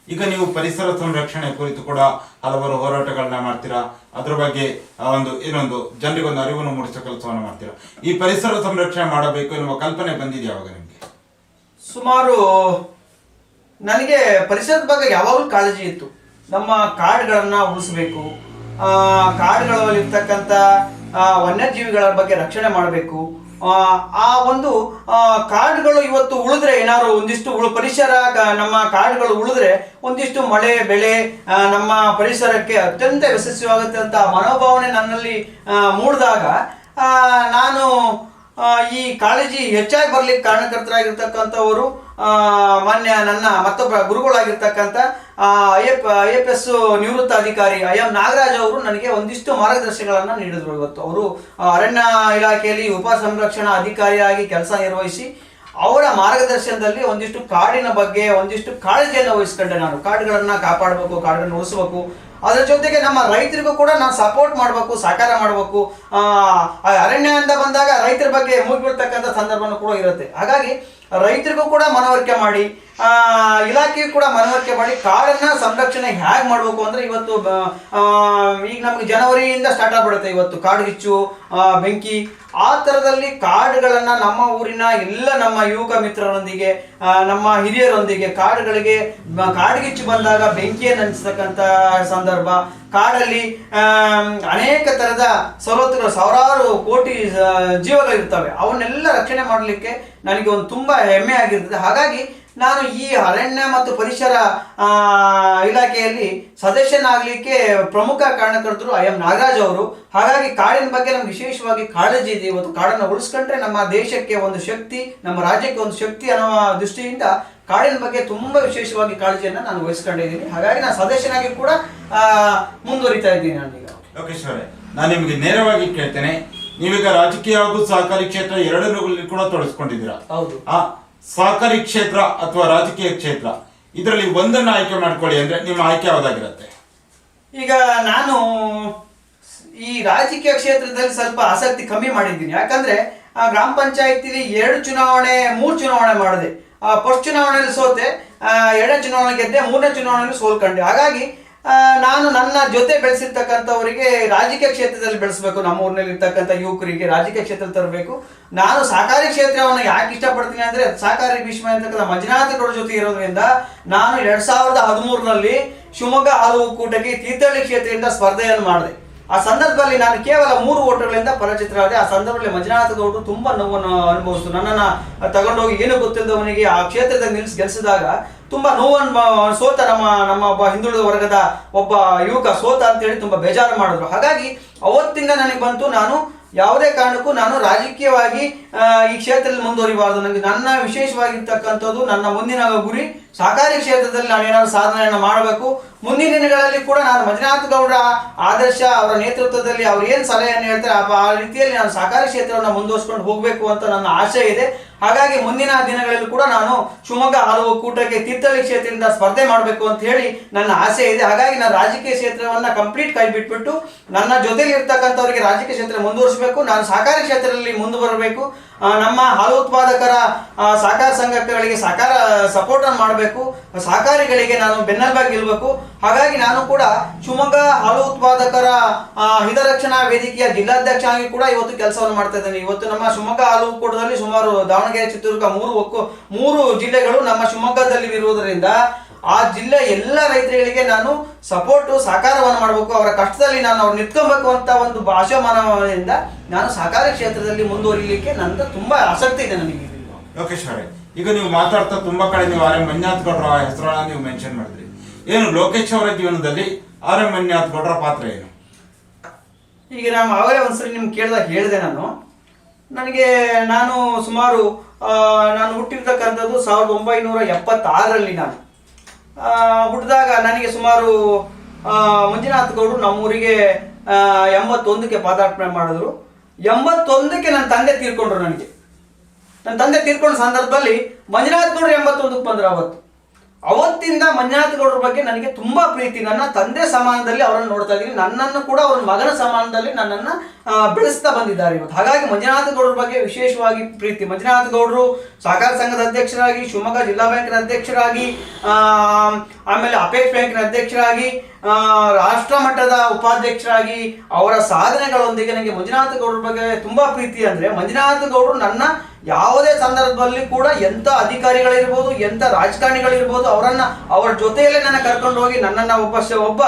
ಈಗ ನೀವು ಪರಿಸರ ಸಂರಕ್ಷಣೆ ಕುರಿತು ಕೂಡ ಹಲವಾರು ಹೋರಾಟಗಳನ್ನ ಮಾಡ್ತೀರಾ? ಅದ್ರ ಬಗ್ಗೆ ಒಂದು ಏನೊಂದು ಜನರಿಗೊಂದು ಅರಿವನ್ನು ಮೂಡಿಸೋ ಕೆಲಸವನ್ನು ಮಾಡ್ತೀರಾ? ಈ ಪರಿಸರ ಸಂರಕ್ಷಣೆ ಮಾಡಬೇಕು ಎನ್ನುವ ಕಲ್ಪನೆ ಬಂದಿದೆ ಯಾವಾಗ ನಿಮ್ಗೆ? ಸುಮಾರು ನನಗೆ ಪರಿಸರದ ಬಗ್ಗೆ ಯಾವಾಗಲೂ ಕಾಳಜಿ ಇತ್ತು. ನಮ್ಮ ಕಾಡುಗಳನ್ನ ಉಳಿಸ್ಬೇಕು ಆ, ಕಾಡುಗಳಲ್ಲಿ ಇರ್ತಕ್ಕಂಥ ಆ, ವನ್ಯಜೀವಿಗಳ ಬಗ್ಗೆ ರಕ್ಷಣೆ ಮಾಡಬೇಕು ಆ ಒಂದು ಆ, ಕಾಡುಗಳು ಇವತ್ತು ಉಳಿದ್ರೆ ಏನಾದ್ರು ಒಂದಿಷ್ಟು ಉಳು ಪರಿಸರ ನಮ್ಮ ಕಾಡುಗಳು ಉಳಿದ್ರೆ ಒಂದಿಷ್ಟು ಮಳೆ ಬೆಳೆ ನಮ್ಮ ಪರಿಸರಕ್ಕೆ ಅತ್ಯಂತ ಯಶಸ್ವಿಯಾಗುತ್ತೆ ಅಂತ ಮನೋಭಾವನೆ ನನ್ನಲ್ಲಿ ಮೂಡಿದಾಗ ನಾನು ಈ ಕಾಳಜಿ ಹೆಚ್ಚಾಗಿ ಬರ್ಲಿಕ್ಕೆ ಕಾರಣಕರ್ತರಾಗಿರ್ತಕ್ಕಂಥವರು ಮಾನ್ಯ ನನ್ನ ಮತ್ತೊಬ್ಬ ಗುರುಗಳಾಗಿರ್ತಕ್ಕಂಥ I F I F S ನಿವೃತ್ತ ಅಧಿಕಾರಿ ಐ ಎಂ ನಾಗರಾಜ್ ಅವರು ನನಗೆ ಒಂದಿಷ್ಟು ಮಾರ್ಗದರ್ಶನಗಳನ್ನು ನೀಡಿದ್ರು ಇವತ್ತು. ಅವರು ಅರಣ್ಯ ಇಲಾಖೆಯಲ್ಲಿ ಉಪ ಸಂರಕ್ಷಣಾ ಅಧಿಕಾರಿಯಾಗಿ ಕೆಲಸ ನಿರ್ವಹಿಸಿ ಅವರ ಮಾರ್ಗದರ್ಶನದಲ್ಲಿ ಒಂದಿಷ್ಟು ಕಾಡಿನ ಬಗ್ಗೆ ಒಂದಿಷ್ಟು ಕಾಳಜಿಯನ್ನು ವಹಿಸ್ಕೊಂಡೆ ನಾನು. ಕಾಡುಗಳನ್ನು ಕಾಪಾಡಬೇಕು ಕಾಡನ್ನು ಉಳಿಸಬೇಕು. ಅದರ ಜೊತೆಗೆ ನಮ್ಮ ರೈತರಿಗೂ ಕೂಡ ನಾವು ಸಪೋರ್ಟ್ ಮಾಡಬೇಕು, ಸಹಕಾರ ಮಾಡಬೇಕು. ಅರಣ್ಯ ಅಂತ ಬಂದಾಗ ರೈತರ ಬಗ್ಗೆ ಮುಗಿಬಿಡ್ತಕ್ಕಂಥ ಸಂದರ್ಭನೂ ಕೂಡ ಇರುತ್ತೆ. ಹಾಗಾಗಿ ರೈತರಿಗೂ ಕೂಡ ಮನವರಿಕೆ ಮಾಡಿ ಆ, ಇಲಾಖೆಗೂ ಕೂಡ ಮನವರಿಕೆ ಮಾಡಿ ಕಾಡನ್ನ ಸಂರಕ್ಷಣೆ ಹೇಗೆ ಮಾಡಬೇಕು ಅಂದ್ರೆ ಇವತ್ತು ಈಗ ನಮಗೆ ಜನವರಿಯಿಂದ ಸ್ಟಾರ್ಟ್ ಆಗ್ಬಿಡುತ್ತೆ ಇವತ್ತು. ಕಾಡು ಹೆಚ್ಚು ಬೆಂಕಿ ಆ ಥರದಲ್ಲಿ ಕಾಡುಗಳನ್ನ ನಮ್ಮ ಊರಿನ ಎಲ್ಲ ನಮ್ಮ ಯುವಕ ಮಿತ್ರರೊಂದಿಗೆ ನಮ್ಮ ಹಿರಿಯರೊಂದಿಗೆ ಕಾಡುಗಳಿಗೆ ಕಾಡುಗಿಚ್ಚು ಬಂದಾಗ ಬೆಂಕಿಯನ್ನು ಹಂಚತಕ್ಕಂಥ ಸಂದರ್ಭ ಕಾಡಲ್ಲಿ ಅನೇಕ ತರದ ಸವಲತ್ತುಗಳು ಸಾವಿರಾರು ಕೋಟಿ ಜೀವಗಳಿರ್ತವೆ ಅವನ್ನೆಲ್ಲ ರಕ್ಷಣೆ ಮಾಡಲಿಕ್ಕೆ ನನಗೆ ಒಂದು ತುಂಬಾ ಹೆಮ್ಮೆ ಆಗಿರ್ತದೆ. ಹಾಗಾಗಿ ನಾನು ಈ ಅರಣ್ಯ ಮತ್ತು ಪರಿಸರ ಇಲಾಖೆಯಲ್ಲಿ ಸದಸ್ಯನಾಗಲಿಕ್ಕೆ ಪ್ರಮುಖ ಕಾರಣಕರ್ತರು ಐ ಎಂ ನಾಗರಾಜ್ ಅವರು. ಹಾಗಾಗಿ ಕಾಡಿನ ಬಗ್ಗೆ ನಮ್ಗೆ ವಿಶೇಷವಾಗಿ ಕಾಳಜಿ ಇದೆ. ಇವತ್ತು ಕಾಡನ್ನು ಉಳಿಸ್ಕೊಂಡ್ರೆ ನಮ್ಮ ದೇಶಕ್ಕೆ ಒಂದು ಶಕ್ತಿ ನಮ್ಮ ರಾಜ್ಯಕ್ಕೆ ಒಂದು ಶಕ್ತಿ ಅನ್ನೋ ದೃಷ್ಟಿಯಿಂದ ಕಾಡಿನ ಬಗ್ಗೆ ತುಂಬಾ ವಿಶೇಷವಾಗಿ ಕಾಳಜಿಯನ್ನು ನಾನು ವಹಿಸ್ಕೊಂಡಿದ್ದೀನಿ. ಹಾಗಾಗಿ ನಾನು ಸದಸ್ಯನಾಗಿ ಕೂಡ ಮುಂದುವರಿತಾ ಇದ್ದೀನಿ ನಾನು ಈಗ. ಅವರೇ ನಾನು ನಿಮಗೆ ನೇರವಾಗಿ ಕೇಳ್ತೇನೆ. ನೀವೀಗ ರಾಜಕೀಯ ಹಾಗೂ ಸಹಕಾರಿ ಕ್ಷೇತ್ರ ಎರಡನ್ನೂ ಕೂಡ ತೊಡಸ್ಕೊಂಡಿದ್ದೀರಾ? ಹೌದು. ಆ ಸಹಕಾರಿ ಕ್ಷೇತ್ರ ಅಥವಾ ರಾಜಕೀಯ ಕ್ಷೇತ್ರ ಇದರಲ್ಲಿ ಒಂದನ್ನ ಆಯ್ಕೆ ಮಾಡ್ಕೊಳ್ಳಿ ಅಂದ್ರೆ ನಿಮ್ಮ ಆಯ್ಕೆ ಯಾವ್ದಾಗಿರುತ್ತೆ? ಈಗ ನಾನು ಈ ರಾಜಕೀಯ ಕ್ಷೇತ್ರದಲ್ಲಿ ಸ್ವಲ್ಪ ಆಸಕ್ತಿ ಕಮ್ಮಿ ಮಾಡಿದ್ದೀನಿ. ಯಾಕಂದ್ರೆ ಆ, ಗ್ರಾಮ ಪಂಚಾಯತಿಲಿ ಎರಡು ಚುನಾವಣೆ ಮೂರು ಚುನಾವಣೆ ಮಾಡಿದೆ. ಆ ಫಸ್ಟ್ ಚುನಾವಣೆಯಲ್ಲಿ ಸೋತೆ ಎರಡನೇ ಚುನಾವಣೆ ಗೆದ್ದೆ ಮೂರನೇ ಚುನಾವಣೆಯಲ್ಲಿ ಸೋಲ್ಕೊಂಡೆ. ಹಾಗಾಗಿ ನಾನು ನನ್ನ ಜೊತೆ ಬೆಳೆಸಿರ್ತಕ್ಕಂಥವರಿಗೆ ರಾಜಕೀಯ ಕ್ಷೇತ್ರದಲ್ಲಿ ಬೆಳೆಸಬೇಕು, ನಮ್ಮ ಊರಿನಲ್ಲಿ ಇರ್ತಕ್ಕಂಥ ಯುವಕರಿಗೆ ರಾಜಕೀಯ ಕ್ಷೇತ್ರ ತರಬೇಕು. ನಾನು ಸಹಕಾರಿ ಕ್ಷೇತ್ರವನ್ನು ಯಾಕೆ ಇಷ್ಟಪಡ್ತೀನಿ ಅಂದ್ರೆ, ಸಹಕಾರಿ ಭೀಷ್ಮ ಅಂತಕ್ಕಂಥ ಮಂಜುನಾಥ ಗೌಡ ಜೊತೆ ಇರೋದ್ರಿಂದ ನಾನು ಎರಡ್ ಸಾವಿರದ ಹದಿಮೂರರಲ್ಲಿ ಶಿವಮೊಗ್ಗ ಹಾಲು ಒಕ್ಕೂಟಕ್ಕೆ ತೀರ್ಥಹಳ್ಳಿ ಕ್ಷೇತ್ರದಿಂದ ಸ್ಪರ್ಧೆಯನ್ನು ಮಾಡಿದೆ. ಆ ಸಂದರ್ಭದಲ್ಲಿ ನಾನು ಕೇವಲ ಮೂರು ಓಟುಗಳಿಂದ ಪರಾಜಿತರಾದೆ ಆ ಸಂದರ್ಭದಲ್ಲಿ ಮಂಜುನಾಥ ಗೌಡರು ತುಂಬಾ ನೋವನ್ನು ಅನುಭವಿಸ್ತು. ನನ್ನನ್ನ ತಗೊಂಡೋಗಿ ಏನು ಗೊತ್ತಿಲ್ಲದವನಿಗೆ ಆ ಕ್ಷೇತ್ರದಲ್ಲಿ ನಿಲ್ಲಿಸಿ ಗೆಲ್ಲಿಸಿದಾಗ ತುಂಬಾ ನೋವನ್ನು ಸೋತ ನಮ್ಮ ನಮ್ಮ ಒಬ್ಬ ಹಿಂದುಳಿದ ವರ್ಗದ ಒಬ್ಬ ಯುವಕ ಸೋತ ಅಂತೇಳಿ ತುಂಬಾ ಬೇಜಾರು ಮಾಡಿದ್ರು. ಹಾಗಾಗಿ ಅವತ್ತಿಂದ ನನಗೆ ಬಂತು, ನಾನು ಯಾವುದೇ ಕಾರಣಕ್ಕೂ ನಾನು ರಾಜಕೀಯವಾಗಿ ಈ ಕ್ಷೇತ್ರದಲ್ಲಿ ಮುಂದುವರಿಬಾರದು. ನನಗೆ ನನ್ನ ವಿಶೇಷವಾಗಿರ್ತಕ್ಕಂಥದ್ದು ನನ್ನ ಮುಂದಿನ ಗುರಿ ಸಹಕಾರಿ ಕ್ಷೇತ್ರದಲ್ಲಿ ನಾನು ಏನಾದರೂ ಸಾಧನೆಯನ್ನು ಮಾಡಬೇಕು. ಮುಂದಿನ ದಿನಗಳಲ್ಲಿ ಕೂಡ ನಾನು ಮಂಜುನಾಥ್ ಗೌಡ ಆದರ್ಶ, ಅವರ ನೇತೃತ್ವದಲ್ಲಿ ಅವ್ರು ಏನು ಸಲಹೆಯನ್ನು ಹೇಳ್ತಾರೆ, ಆ- ರೀತಿಯಲ್ಲಿ ನಾನು ಸಹಕಾರಿ ಕ್ಷೇತ್ರವನ್ನು ಮುಂದುವರಿಸ್ಕೊಂಡು ಹೋಗಬೇಕು ಅಂತ ನನ್ನ ಆಶೆ ಇದೆ. ಹಾಗಾಗಿ ಮುಂದಿನ ದಿನಗಳಲ್ಲಿ ಕೂಡ ನಾನು ಶಿವಮೊಗ್ಗ ಹಲವು ಕೂಟಕ್ಕೆ ತೀರ್ಥಹಳ್ಳಿ ಕ್ಷೇತ್ರದಿಂದ ಸ್ಪರ್ಧೆ ಮಾಡಬೇಕು ಅಂತ ಹೇಳಿ ನನ್ನ ಆಸೆ ಇದೆ. ಹಾಗಾಗಿ ನಾನು ರಾಜಕೀಯ ಕ್ಷೇತ್ರವನ್ನು ಕಂಪ್ಲೀಟ್ ಕೈ ಬಿಟ್ಬಿಟ್ಟು ನನ್ನ ಜೊತೆಲಿ ಇರ್ತಕ್ಕಂಥವ್ರಿಗೆ ರಾಜಕೀಯ ಕ್ಷೇತ್ರ ಮುಂದುವರಿಸಬೇಕು ನಾನು ಸಹಕಾರಿ ಕ್ಷೇತ್ರದಲ್ಲಿ ಮುಂದೆ ಬರಬೇಕು. ನಮ್ಮ ಹಾಲು ಉತ್ಪಾದಕರ ಸಹಕಾರ ಸಂಘಗಳಿಗೆ ಸಹಕಾರ ಸಪೋರ್ಟ್ ಅನ್ನು ಮಾಡಬೇಕು. ಸಹಕಾರಿಗಳಿಗೆ ನಾನು ಬೆನ್ನಲ್ಬಾಗಿ ಇರಬೇಕು ಹಾಗಾಗಿ ನಾನು ಕೂಡ ಶಿವಮೊಗ್ಗ ಹಾಲು ಉತ್ಪಾದಕರ ಹಿತರಕ್ಷಣಾ ವೇದಿಕೆಯ ಜಿಲ್ಲಾಧ್ಯಕ್ಷ ಆಗಿ ಕೂಡ ಇವತ್ತು ಕೆಲಸವನ್ನು ಮಾಡ್ತಾ ಇದ್ದೇನೆ. ಇವತ್ತು ನಮ್ಮ ಶಿವಮೊಗ್ಗ ಹಾಲು ಒಕ್ಕೂಟದಲ್ಲಿ ಸುಮಾರು ದಾವಣಗೆರೆ ಚಿತ್ರದುರ್ಗ ಮೂರು ಒಕ್ಕು ಮೂರು ಜಿಲ್ಲೆಗಳು ನಮ್ಮ ಶಿವಮೊಗ್ಗದಲ್ಲಿ ಇರುವುದರಿಂದ ಆ ಜಿಲ್ಲೆ ಎಲ್ಲ ರೈತರುಗಳಿಗೆ ನಾನು ಸಪೋರ್ಟ್ ಸಹಕಾರವನ್ನು ಮಾಡಬೇಕು. ಅವರ ಕಷ್ಟದಲ್ಲಿ ನಾನು ಅವ್ರು ನಿಂತ್ಕೊಬೇಕು ಅಂತ ಒಂದು ಭಾಷಮಾನದಿಂದ ನಾನು ಸಹಕಾರಿ ಕ್ಷೇತ್ರದಲ್ಲಿ ಮುಂದುವರಿಲಿಕ್ಕೆ ನನ್ನ ತುಂಬಾ ಆಸಕ್ತಿ ಇದೆ ನನಗೆ. ಲೋಕೇಶ್ ಅವರೇ ಈಗ ನೀವು ಮಾತಾಡ್ತಾ ತುಂಬಾ ಕಡೆ ನೀವು ಆರ್ ಎಂ ಮಂಜುನಾಥ್ ಗೌಡ್ರ ಹೆಸರನ್ನ ನೀವು ಮೆನ್ಷನ್ ಮಾಡಿದ್ರಿ. ಏನು ಲೋಕೇಶ್ ಅವರ ಜೀವನದಲ್ಲಿ ಆರ್ ಎಂ ಮಂಜುನಾಥ್ ಗೌಡ್ರ ಪಾತ್ರ ಏನು? ಈಗ ನಾನು ಅವಾಗಲೇ ಒಂದ್ಸರಿ ನಿಮ್ಗೆ ಕೇಳಿದಾಗ ಹೇಳಿದೆ ನಾನು. ನನಗೆ ನಾನು ಸುಮಾರು ನಾನು ಹುಟ್ಟಿರ್ತಕ್ಕಂಥದ್ದು ಸಾವಿರದ ಒಂಬೈನೂರ ಎಪ್ಪತ್ತಾರರಲ್ಲಿ ನಾನು. ಹುಟ್ಟಿದಾಗ ನನಗೆ ಸುಮಾರು ಮಂಜುನಾಥ್ ಗೌಡರು ನಮ್ಮೂರಿಗೆ ಎಂಬತ್ತೊಂದಕ್ಕೆ ಪಾದಾರ್ಪಣೆ ಮಾಡಿದ್ರು. ಎಂಬತ್ತೊಂದಕ್ಕೆ ನನ್ನ ತಂದೆ ತೀರ್ಕೊಂಡ್ರು ನನಗೆ. ನನ್ನ ತಂದೆ ತೀರ್ಕೊಂಡ ಸಂದರ್ಭದಲ್ಲಿ ಮಂಜುನಾಥ್ ಗೌಡರು ಎಂಬತ್ತೊಂದಕ್ಕೆ ಬಂದ್ರು ಅವತ್ತು. ಅವತ್ತಿಂದ ಮಂಜುನಾಥ್ ಗೌಡರ ಬಗ್ಗೆ ನನಗೆ ತುಂಬಾ ಪ್ರೀತಿ. ನನ್ನ ತಂದೆ ಸಮಾನದಲ್ಲಿ ಅವರನ್ನು ನೋಡ್ತಾ ಇದ್ದೀನಿ. ನನ್ನನ್ನು ಕೂಡ ಅವರ ಮಗನ ಸಮಾನದಲ್ಲಿ ನನ್ನನ್ನ ಬೆಳೆಸ್ತಾ ಬಂದಿದ್ದಾರೆ ಇವತ್ತು ಹಾಗಾಗಿ ಮಂಜುನಾಥ ಗೌಡರ ಬಗ್ಗೆ ವಿಶೇಷವಾಗಿ ಪ್ರೀತಿ. ಮಂಜುನಾಥ ಗೌಡರು ಸಹಕಾರ ಸಂಘದ ಅಧ್ಯಕ್ಷರಾಗಿ, ಶಿವಮೊಗ್ಗ ಜಿಲ್ಲಾ ಬ್ಯಾಂಕಿನ ಅಧ್ಯಕ್ಷರಾಗಿ ಆಮೇಲೆ ಅಪೇಕ್ಷ ಬ್ಯಾಂಕಿನ ಅಧ್ಯಕ್ಷರಾಗಿ ರಾಷ್ಟ್ರ ಮಟ್ಟದ ಉಪಾಧ್ಯಕ್ಷರಾಗಿ ಅವರ ಸಾಧನೆಗಳೊಂದಿಗೆ ನನಗೆ ಮಂಜುನಾಥ ಗೌಡರ ಬಗ್ಗೆ ತುಂಬಾ ಪ್ರೀತಿ ಅಂದ್ರೆ ಮಂಜುನಾಥ ಗೌಡರು ನನ್ನ ಯಾವುದೇ ಸಂದರ್ಭದಲ್ಲಿ ಕೂಡ ಎಂತ ಅಧಿಕಾರಿಗಳಿರ್ಬೋದು, ಎಂತ ರಾಜಕಾರಣಿಗಳಿರ್ಬೋದು, ಅವರನ್ನ, ಅವರ ಜೊತೆಯಲ್ಲೇ ನನ್ನ ಕರ್ಕೊಂಡು ಹೋಗಿ ನನ್ನನ್ನ ಒಬ್ಬ ಒಬ್ಬ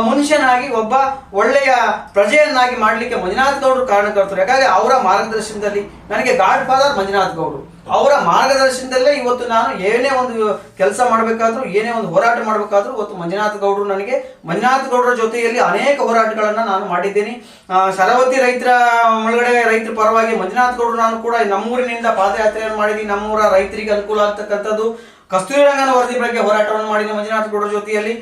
ಮನುಷ್ಯನಾಗಿ, ಒಬ್ಬ ಒಳ್ಳೆಯ ಪ್ರಜೆಯನ್ನಾಗಿ ಮಾಡಲಿಕ್ಕೆ ಮಂಜುನಾಥ ಮಂಜುನಾಥ್ ಗೌಡರು ಕಾರಣಕರ್ತರು. ಯಾಕಂದ್ರೆ ಅವರ ಮಾರ್ಗದರ್ಶನದಲ್ಲಿ ನನಗೆ ಗಾಡ್ ಫಾದರ್ ಮಂಜುನಾಥ್ ಗೌಡರು. ಅವರ ಮಾರ್ಗದರ್ಶನದಲ್ಲೇ ಇವತ್ತು ನಾನು ಏನೇ ಒಂದು ಕೆಲಸ ಮಾಡಬೇಕಾದ್ರೂ, ಏನೇ ಒಂದು ಹೋರಾಟ ಮಾಡಬೇಕಾದ್ರೂ ಇವತ್ತು ಮಂಜುನಾಥ ಗೌಡರು ನನಗೆ, ಮಂಜುನಾಥ್ ಗೌಡರ ಜೊತೆಯಲ್ಲಿ ಅನೇಕ ಹೋರಾಟಗಳನ್ನು ನಾನು ಮಾಡಿದ್ದೇನೆ. ಶರಾವತಿ ರೈತರ ಒಳಗಡೆ ರೈತರ ಪರವಾಗಿ ಮಂಜುನಾಥ ಗೌಡರು ನಾನು ಕೂಡ ನಮ್ಮೂರಿನಿಂದ ಪಾದಯಾತ್ರೆಯನ್ನು ಮಾಡಿದ್ದೀನಿ. ನಮ್ಮೂರ ರೈತರಿಗೆ ಅನುಕೂಲ ಆಗ್ತಕ್ಕಂಥದ್ದು. ಕಸ್ತೂರಿ ರಂಗನ ವರದಿ ಬಗ್ಗೆ ಹೋರಾಟವನ್ನು ಮಾಡಿದ ಮಂಜುನಾಥ್ ಗೌಡರ ಜೊತೆಯಲ್ಲಿ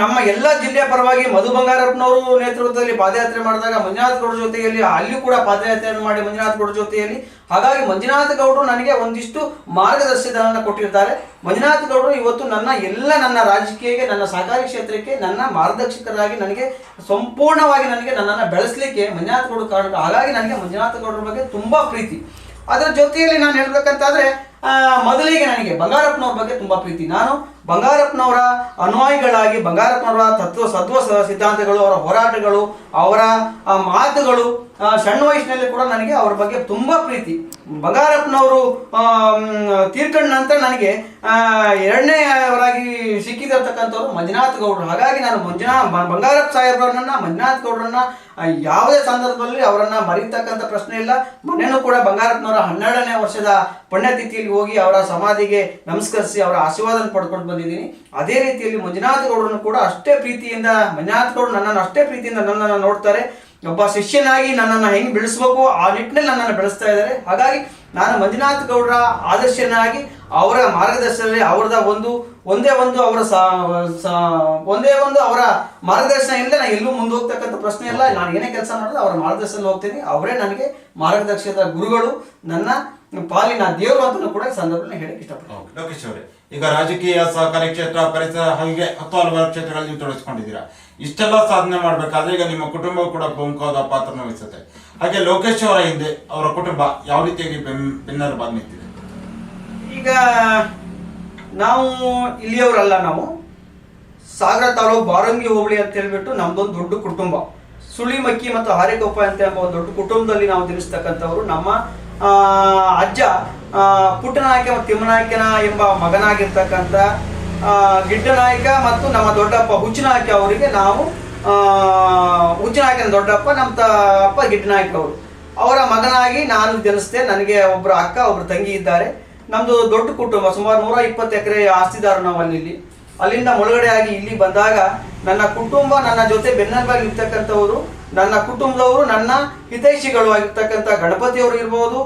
ನಮ್ಮ ಎಲ್ಲ ಜಿಲ್ಲೆಯ ಪರವಾಗಿ ಮಧು ಬಂಗಾರಪ್ಪನವರು ನೇತೃತ್ವದಲ್ಲಿ ಪಾದಯಾತ್ರೆ ಮಾಡಿದಾಗ ಮಂಜುನಾಥ್ ಗೌಡ ಜೊತೆಯಲ್ಲಿ, ಅಲ್ಲಿಯೂ ಕೂಡ ಪಾದಯಾತ್ರೆಯನ್ನು ಮಾಡಿ ಮಂಜುನಾಥ್ ಗೌಡರ ಜೊತೆಯಲ್ಲಿ. ಹಾಗಾಗಿ ಮಂಜುನಾಥ ಗೌಡರು ನನಗೆ ಒಂದಿಷ್ಟು ಮಾರ್ಗದರ್ಶನವನ್ನು ಕೊಟ್ಟಿರ್ತಾರೆ ಮಂಜುನಾಥ್ ಗೌಡರು ಇವತ್ತು ನನ್ನ ಎಲ್ಲ ನನ್ನ ರಾಜಕೀಯಕ್ಕೆ, ನನ್ನ ಸಹಕಾರಿ ಕ್ಷೇತ್ರಕ್ಕೆ, ನನ್ನ ಮಾರ್ಗದರ್ಶಕರಾಗಿ ನನಗೆ ಸಂಪೂರ್ಣವಾಗಿ ನನಗೆ ನನ್ನನ್ನು ಬೆಳೆಸಲಿಕ್ಕೆ ಮಂಜುನಾಥ್ ಗೌಡರು ಕಾರಣ ಹಾಗಾಗಿ ನನಗೆ ಮಂಜುನಾಥ ಗೌಡರ ಬಗ್ಗೆ ತುಂಬಾ ಪ್ರೀತಿ. ಅದರ ಜೊತೆಯಲ್ಲಿ ನಾನು ಹೇಳ್ಬೇಕಂತಾದ್ರೆ ಮೊದಲಿಗೆ ನನಗೆ ಬಂಗಾರಪ್ಪನವ್ರ ಬಗ್ಗೆ ತುಂಬಾ ಪ್ರೀತಿ. ನಾನು ಬಂಗಾರಪ್ಪನವರ ಅನುಯಾಯಿಗಳಾಗಿ ಬಂಗಾರಪ್ಪನವರ ತತ್ವ ಸತ್ವ ಸಿದ್ಧಾಂತಗಳು, ಅವರ ಹೋರಾಟಗಳು, ಅವರ ಮಾತುಗಳು ಸಣ್ಣ ವಯಸ್ಸಿನಲ್ಲಿ ಕೂಡ ನನಗೆ ಅವ್ರ ಬಗ್ಗೆ ತುಂಬಾ ಪ್ರೀತಿ. ಬಂಗಾರಪ್ಪನವರು ತೀರ್ಕೊಂಡ ನಂತರ ನನಗೆ ಆ, ಎರಡನೇವರಾಗಿ ಸಿಕ್ಕಿದಿರ್ತಕ್ಕಂಥವ್ರು ಮಂಜುನಾಥ್ ಗೌಡರು. ಹಾಗಾಗಿ ನಾನು ಮಂಜುನಾ ಬಂಗಾರಪ್ಪ ಸಾಹೇಬ್ರನ್ನ ಮಂಜುನಾಥ್ ಗೌಡರನ್ನ ಯಾವುದೇ ಸಂದರ್ಭದಲ್ಲಿ ಅವರನ್ನ ಮರೀತಕ್ಕಂಥ ಪ್ರಶ್ನೆ ಇಲ್ಲ. ಮನೆಯೂ ಕೂಡ ಬಂಗಾರಪ್ಪನವರ ಹನ್ನೆರಡನೇ ವರ್ಷದ ಪುಣ್ಯತಿಥಿಯಲ್ಲಿ ಹೋಗಿ ಅವರ ಸಮಾಧಿಗೆ ನಮಸ್ಕರಿಸಿ ಅವರ ಆಶೀರ್ವಾದ ಪಡ್ಕೊಂಡು ಬಂದಿದ್ದೀನಿ. ಅದೇ ರೀತಿಯಲ್ಲಿ ಮಂಜುನಾಥ್ ಗೌಡರನ್ನು ಕೂಡ ಅಷ್ಟೇ ಪ್ರೀತಿಯಿಂದ ಮಂಜುನಾಥ್ ಗೌಡರು ನನ್ನನ್ನು ಅಷ್ಟೇ ಪ್ರೀತಿಯಿಂದ ನನ್ನನ್ನು ನೋಡ್ತಾರೆ. ಒಬ್ಬ ಶಿಷ್ಯನಾಗಿ ನನ್ನನ್ನು ಹೆಂಗೆ ಬೆಳೆಸ್ಬೇಕು? ಆ ನಿಟ್ಟಿನಲ್ಲಿ ನನ್ನನ್ನು ಬೆಳೆಸ್ತಾ ಇದ್ದಾರೆ. ಹಾಗಾಗಿ ನಾನು ಮಂಜುನಾಥ್ ಗೌಡರ ಆದರ್ಶನಾಗಿ ಅವರ ಮಾರ್ಗದರ್ಶನದಲ್ಲಿ ಅವರದ ಒಂದು, ಒಂದೇ ಒಂದು ಅವರ ಒಂದೇ ಒಂದು ಅವರ ಮಾರ್ಗದರ್ಶನ ಇಲ್ಲದೆ ನಾನು ಎಲ್ಲೂ ಮುಂದೆ ಹೋಗ್ತಕ್ಕಂಥ ಪ್ರಶ್ನೆ ಇಲ್ಲ. ನಾನು ಏನೇ ಕೆಲಸ ಮಾಡಿದ್ರು ಅವರ ಮಾರ್ಗದರ್ಶನ ಹೋಗ್ತೀನಿ. ಅವರೇ ನನಗೆ ಮಾರ್ಗದರ್ಶನದ ಗುರುಗಳು. ನನ್ನ ಪಾಲಿನ ದೇವರು ಅಂತ ಕೂಡ ಸಂದರ್ಭದಲ್ಲಿ ಹೇಳಕ್ಕೆ ಇಷ್ಟಪಡ್ತೀನಿ. ಈಗ ರಾಜಕೀಯ ಸಹಕಾರಿ ಕ್ಷೇತ್ರ, ಪರಿಸರ ಹಾಗೆ ಹತ್ತು ಹಲವಾರು ಕ್ಷೇತ್ರಗಳಲ್ಲಿ ನೀವು ತೊಡಗಿಸ್ಕೊಂಡಿದ್ದೀರಾ. ಇಷ್ಟೆಲ್ಲ ಸಾಧನೆ ಮಾಡ್ಬೇಕಾದ್ರೆ ಈಗ ನಿಮ್ಮ ಕುಟುಂಬ ಕೂಡ ಪ್ರಮುಖವಾದ ಪಾತ್ರನ ವಹಿಸುತ್ತೆ. ಹಾಗೆ ಲೋಕೇಶ್ ಅವರ ಹಿಂದೆ ಅವರ ಕುಟುಂಬ ಯಾವ ರೀತಿಯಾಗಿ ಬೆನ್ನೆಲುಬಾಗಿ ನಿಂತಿದೆ? ಈಗ ನಾವು ಇಲ್ಲಿಯವರಲ್ಲ ನಾವು. ಸಾಗರ ತಾಲೂಕು ಬಾರಂಗಿ ಹೋಬಳಿ ಅಂತ ಹೇಳ್ಬಿಟ್ಟು ನಮ್ದೊಂದು ದೊಡ್ಡ ಕುಟುಂಬ. ಸುಳಿಮಕ್ಕಿ ಮತ್ತು ಹಾರೆಕೊಪ್ಪ ಅಂತ ಎಂಬ ದೊಡ್ಡ ಕುಟುಂಬದಲ್ಲಿ ನಾವು ತಿಳಿಸ್ತಕ್ಕಂಥವ್ರು ನಮ್ಮ ಅಜ್ಜ ಪುಟ್ಟನಾಯಕ ಮತ್ತು ತಿಮ್ಮನಾಯಕನ ಎಂಬ ಮಗನಾಗಿರ್ತಕ್ಕಂಥ ಆ, ಗಿಡ್ಡನಾಯಕ ಮತ್ತು ನಮ್ಮ ದೊಡ್ಡಪ್ಪ ಹುಚ್ಚನಾಯಕ ಅವರಿಗೆ ನಾವು ಹುಚ್ಚನಾಯಕನ ದೊಡ್ಡಪ್ಪ ನಮ್ಮ ತ ಅಪ್ಪ ಗಿಡ್ಡನಾಯಕ ಅವರು. ಅವರ ಮಗನಾಗಿ ನಾನು ಜನಿಸಿದೆ ನನಗೆ ಒಬ್ಬರ ಅಕ್ಕ ಒಬ್ಬರು ತಂಗಿ ಇದ್ದಾರೆ. ನಮ್ಮದು ದೊಡ್ಡ ಕುಟುಂಬ ಸುಮಾರು ನೂರ ಇಪ್ಪತ್ತು ಎಕರೆ ಆಸ್ತಿದಾರು ನಾವು ಅಲ್ಲಿ ಅಲ್ಲಿಂದ ಮುಳುಗಡೆ ಆಗಿ ಇಲ್ಲಿ ಬಂದಾಗ ನನ್ನ ಕುಟುಂಬ ನನ್ನ ಜೊತೆ ಬೆನ್ನೆಲುಬಾಗಿ ಇರ್ತಕ್ಕಂಥವರು ನನ್ನ ಕುಟುಂಬದವರು ನನ್ನ ಹಿತೈಷಿಗಳು ಆಗಿರ್ತಕ್ಕಂಥ ಗಣಪತಿಯವರು ಇರ್ಬೋದು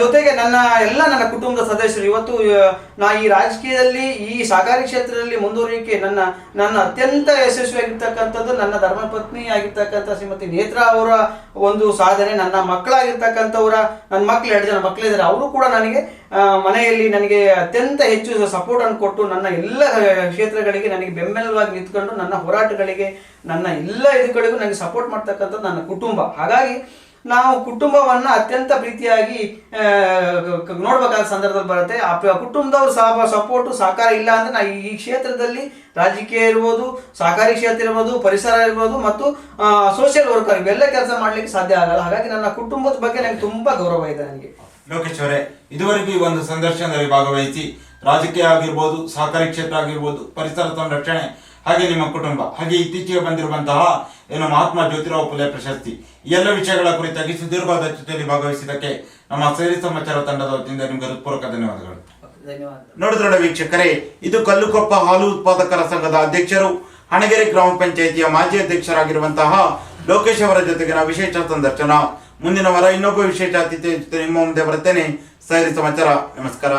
ಜೊತೆಗೆ ನನ್ನ ಎಲ್ಲ ನನ್ನ ಕುಟುಂಬದ ಸದಸ್ಯರು, ಇವತ್ತು ನಾ ಈ ರಾಜಕೀಯದಲ್ಲಿ, ಈ ಸಹಕಾರಿ ಕ್ಷೇತ್ರದಲ್ಲಿ ಮುಂದುವರಿಕೆ ನನ್ನ ನನ್ನ ಅತ್ಯಂತ ಯಶಸ್ವಿಯಾಗಿರ್ತಕ್ಕಂಥದ್ದು ನನ್ನ ಧರ್ಮಪತ್ನಿ ಆಗಿರ್ತಕ್ಕಂಥ ಶ್ರೀಮತಿ ನೇತ್ರಾ ಅವರ ಒಂದು ಸಾಧನೆ, ನನ್ನ ಮಕ್ಕಳಾಗಿರ್ತಕ್ಕಂಥವರ, ನನ್ನ ಮಕ್ಕಳು ಎರಡು ಜನ ಮಕ್ಕಳಿದ್ದಾರೆ ಅವರು ಕೂಡ ನನಗೆ ಮನೆಯಲ್ಲಿ ನನಗೆ ಅತ್ಯಂತ ಹೆಚ್ಚು ಸಪೋರ್ಟ್ ಅನ್ನು ಕೊಟ್ಟು ನನ್ನ ಎಲ್ಲ ಕ್ಷೇತ್ರಗಳಿಗೆ ನನಗೆ ಬೆಂಬಲವಾಗಿ ನಿಂತ್ಕೊಂಡು ನನ್ನ ಹೋರಾಟಗಳಿಗೆ ನನ್ನ ಎಲ್ಲ ಇದುಗಳಿಗೂ ನನಗೆ ಸಪೋರ್ಟ್ ಮಾಡ್ತಕ್ಕಂಥದ್ದು ನನ್ನ ಕುಟುಂಬ. ಹಾಗಾಗಿ ನಾವು ಕುಟುಂಬವನ್ನ ಅತ್ಯಂತ ಪ್ರೀತಿಯಾಗಿ ನೋಡ್ಬೇಕಾದ ಸಂದರ್ಭದಲ್ಲಿ ಬರುತ್ತೆ. ಆ ಕುಟುಂಬದವ್ರು ಸಹ ಸಪೋರ್ಟು, ಸಹಕಾರ ಇಲ್ಲ ಅಂದ್ರೆ ನಾ ಈ ಕ್ಷೇತ್ರದಲ್ಲಿ ರಾಜಕೀಯ ಇರ್ಬೋದು, ಸಹಕಾರಿ ಕ್ಷೇತ್ರ ಇರ್ಬೋದು, ಪರಿಸರ ಇರ್ಬೋದು ಮತ್ತು ಸೋಷಿಯಲ್ ವರ್ಕರ್ ಇವೆಲ್ಲ ಕೆಲಸ ಮಾಡ್ಲಿಕ್ಕೆ ಸಾಧ್ಯ ಆಗಲ್ಲ. ಹಾಗಾಗಿ ನನ್ನ ಕುಟುಂಬದ ಬಗ್ಗೆ ನನಗೆ ತುಂಬಾ ಗೌರವ ಇದೆ ನನಗೆ. ಲೋಕೇಶ್ ಅವರೇ, ಇದುವರೆಗೂ ಈ ಒಂದು ಸಂದರ್ಶನದಲ್ಲಿ ಭಾಗವಹಿಸಿ, ರಾಜಕೀಯ ಆಗಿರ್ಬೋದು, ಸಹಕಾರಿ ಕ್ಷೇತ್ರ ಆಗಿರ್ಬೋದು, ಪರಿಸರ ಸಂರಕ್ಷಣೆ ಹಾಗೆ ನಿಮ್ಮ ಕುಟುಂಬ ಹಾಗೆ ಇತ್ತೀಚೆಗೆ ಬಂದಿರುವಂತಹ ಏನು ಮಹಾತ್ಮ ಜ್ಯೋತಿರಾವ್ ಪುಲೆ ಪ್ರಶಸ್ತಿ ಎಲ್ಲ ವಿಷಯಗಳ ಕುರಿತಾಗಿ ಸುದೀರ್ಘವಾದ ಚರ್ಚೆಯಲ್ಲಿ ಭಾಗವಹಿಸಿದ್ದಕ್ಕೆ ನಮ್ಮ ಸೇರಿ ಸಮಾಚಾರ ತಂಡದ ವತಿಯಿಂದ ನಿಮಗೆ ಹೃತ್ಪೂರ್ವಕ ಧನ್ಯವಾದಗಳು. ಧನ್ಯವಾದ ನೋಡಿದ್ರಲ್ಲ ವೀಕ್ಷಕರೇ ಇದು ಕಲ್ಲುಕೊಪ್ಪ ಹಾಲು ಉತ್ಪಾದಕರ ಸಂಘದ ಅಧ್ಯಕ್ಷರು ಹಣಗೆರೆ ಗ್ರಾಮ ಪಂಚಾಯಿತಿಯ ಮಾಜಿ ಅಧ್ಯಕ್ಷರಾಗಿರುವಂತಹ ಲೋಕೇಶ್ ಅವರ ಜೊತೆಗಿನ ವಿಶೇಷ ಸಂದರ್ಶನ. ಮುಂದಿನ ವಾರ ಇನ್ನೊಬ್ಬ ವಿಶೇಷ ಅತಿಥಿ ಜೊತೆ ನಿಮ್ಮ ಮುಂದೆ ಬರುತ್ತೇನೆ. ಸರಿ ಸಮಾಚಾರ ನಮಸ್ಕಾರ.